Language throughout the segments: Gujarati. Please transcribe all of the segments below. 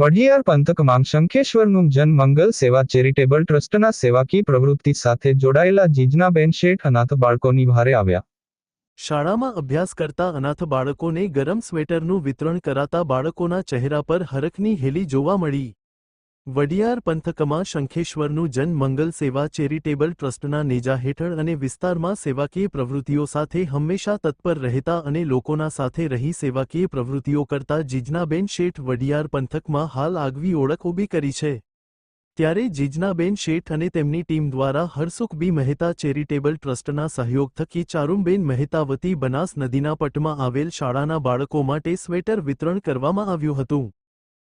વઢિયાર પંથકમાં શંખેશ્વરનું જન મંગલ સેવા ચેરિટેબલ ટ્રસ્ટના સેવાકી પ્રવૃત્તિ સાથે જોડાયેલા જીજનાબેન શેઠ અનાથ બાળકોની ભારે આવ્યા. શાળામાં અભ્યાસ કરતા અનાથ બાળકોને ગરમ સ્વેટરનું વિતરણ કરાતા બાળકોના ચહેરા પર હરખની હેલી જોવા મળી. વડિયાર પંથકમાં શંખેશ્વરનું જન મંગલ સેવા ચેરિટેબલ ટ્રસ્ટના નેજા હેઠળ અને વિસ્તારમાં સેવાકીય પ્રવૃત્તિઓ સાથે હંમેશા તત્પર રહેતા અને લોકોના સાથે રહી સેવાકીય પ્રવૃત્તિઓ કરતા જીજનાબેન શેઠ વડિયાર પંથકમાં હાલ આગવી ઓળખ ઊભી કરી છે. ત્યારે જીજનાબેન શેઠ અને તેમની ટીમ દ્વારા હરસુખ બી મહેતા ચેરિટેબલ ટ્રસ્ટના સહયોગ થકી ચારુંબેન મહેતા વતી બનાસ નદીના પટમાં આવેલ શાળાના બાળકો માટે સ્વેટર વિતરણ કરવામાં આવ્યું હતું.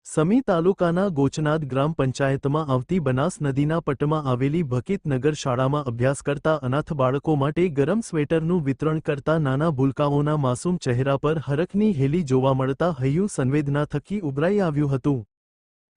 સમી તાલુકાના ગોચનાદ ગ્રામ પંચાયતમાં આવતી બનાસ નદીના પટમાં આવેલી ભકીતનગર શાળામાં અભ્યાસ કરતા અનાથ બાળકો માટે ગરમ સ્વેટરનું વિતરણ કરતા નાના ભૂલકાઓના માસૂમ ચહેરા પર હરખની હેલી જોવા મળતા હૈયું સંવેદના થકી ઉભરાઈ આવ્યું હતું.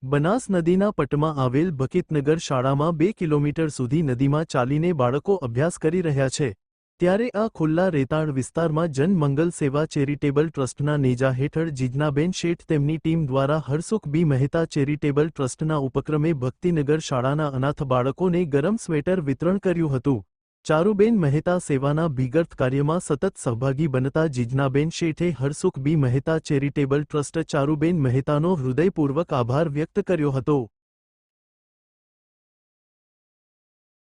બનાસ નદીના પટમાં આવેલ ભકીતનગર શાળામાં બે કિલોમીટર સુધી નદીમાં ચાલીને બાળકો અભ્યાસ કરી રહ્યા છે. ત્યારે આ ખુલ્લા રેતાળ વિસ્તારમાં જનમંગલ સેવા ચેરિટેબલ ટ્રસ્ટના નેજા હેઠળ જીજનાબેન શેઠ તેમની ટીમ દ્વારા હરસુખ બી મહેતા ચેરિટેબલ ટ્રસ્ટના ઉપક્રમે ભક્તિનગર શાળાના અનાથ બાળકોને ગરમ સ્વેટર વિતરણ કર્યું હતું. ચારુબેન મહેતા સેવાના ભીગર્થ કાર્યમાં સતત સહભાગી બનતા જીજનાબેન શેઠે Harsukh B Mehta charitable trust Charuben મહેતાનો હૃદયપૂર્વક આભાર વ્યક્ત કર્યો હતો.